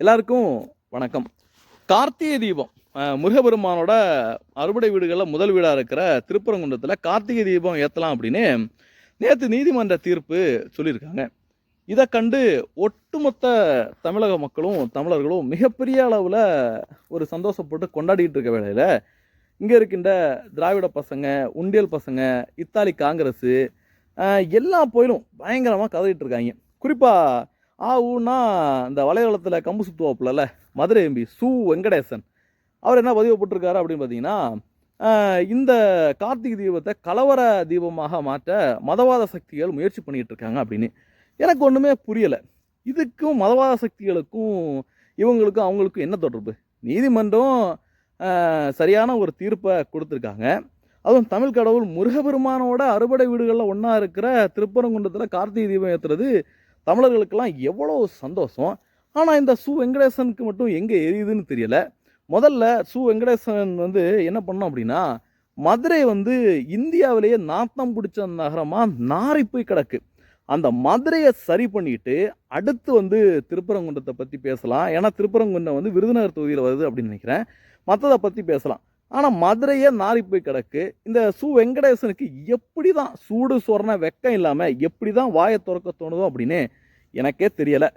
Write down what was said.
எல்லாருக்கும் வணக்கம். கார்த்திகை தீபம் முருகபெருமானோட அறுபடை வீடுகளில் முதல் வீடாக இருக்கிற திருப்பரங்குன்றத்தில் கார்த்திகை தீபம் ஏற்றலாம் அப்படின்னு நேற்று நீதிமன்ற தீர்ப்பு சொல்லியிருக்காங்க. இதை கண்டு ஒட்டுமொத்த தமிழக மக்களும் தமிழர்களும் மிகப்பெரிய அளவில் ஒரு சந்தோஷப்பட்டு கொண்டாடிட்டு இருக்க வேளையில் இங்கே இருக்கின்ற திராவிட பசங்க உண்டியல் பசங்க இத்தாலி காங்கிரஸு எல்லா போயிலும் பயங்கரமாக கதறிட்டு இருக்காங்க. குறிப்பாக ஆ ஊன்னா இந்த வலைதளத்தில் கம்பு சுத்துவாப்புலல மதுரை எம்பி சு வெங்கடேசன். அவர் என்ன பதிவு போட்டிருக்காரு அப்படின்னு பார்த்தீங்கன்னா இந்த கார்த்திகை தீபத்தை கலவர தீபமாக மாற்ற மதவாத சக்திகள் முயற்சி பண்ணிகிட்டு இருக்காங்க அப்படின்னு. எனக்கு ஒன்றுமே புரியலை. இதுக்கும் மதவாத சக்திகளுக்கும் இவங்களுக்கும் அவங்களுக்கும் என்ன தொடர்பு? நீதிமன்றம் சரியான ஒரு தீர்ப்பை கொடுத்துருக்காங்க. அதுவும் தமிழ் கடவுள் முருகபெருமானோட அறுபடை வீடுகளில் ஒன்றா இருக்கிற திருப்பரங்குன்றத்தில் கார்த்திகை தீபம் ஏற்றுறது தமிழர்களுக்கெல்லாம் எவ்வளோ சந்தோஷம். ஆனால் இந்த சு வெங்கடேசனுக்கு மட்டும் எங்கே எரியுதுன்னு தெரியலை. முதல்ல சு வெங்கடேசன் வந்து என்ன பண்ணோம் அப்படின்னா மதுரை வந்து இந்தியாவிலேயே நாத்தம் பிடிச்ச நகரமாக நாரி போய் கிடக்கு. அந்த மதுரையை சரி பண்ணிட்டு அடுத்து வந்து திருப்பரங்குன்றத்தை பற்றி பேசலாம். ஏன்னா திருப்பரங்குன்றம் வந்து விருதுநகர் தொகுதியில் வருது அப்படின்னு நினைக்கிறேன். மற்றதை பற்றி பேசலாம். ஆனால் மதுரையே நாறி போய் கிடக்கு. இந்த சு வெங்கடேசனுக்கு எப்படி தான் சூடு சொரண வெக்கம் இல்லாமல் எப்படி தான் வாயை திறக்க தோணுதோ அப்படின்னு எனக்கே தெரியலை.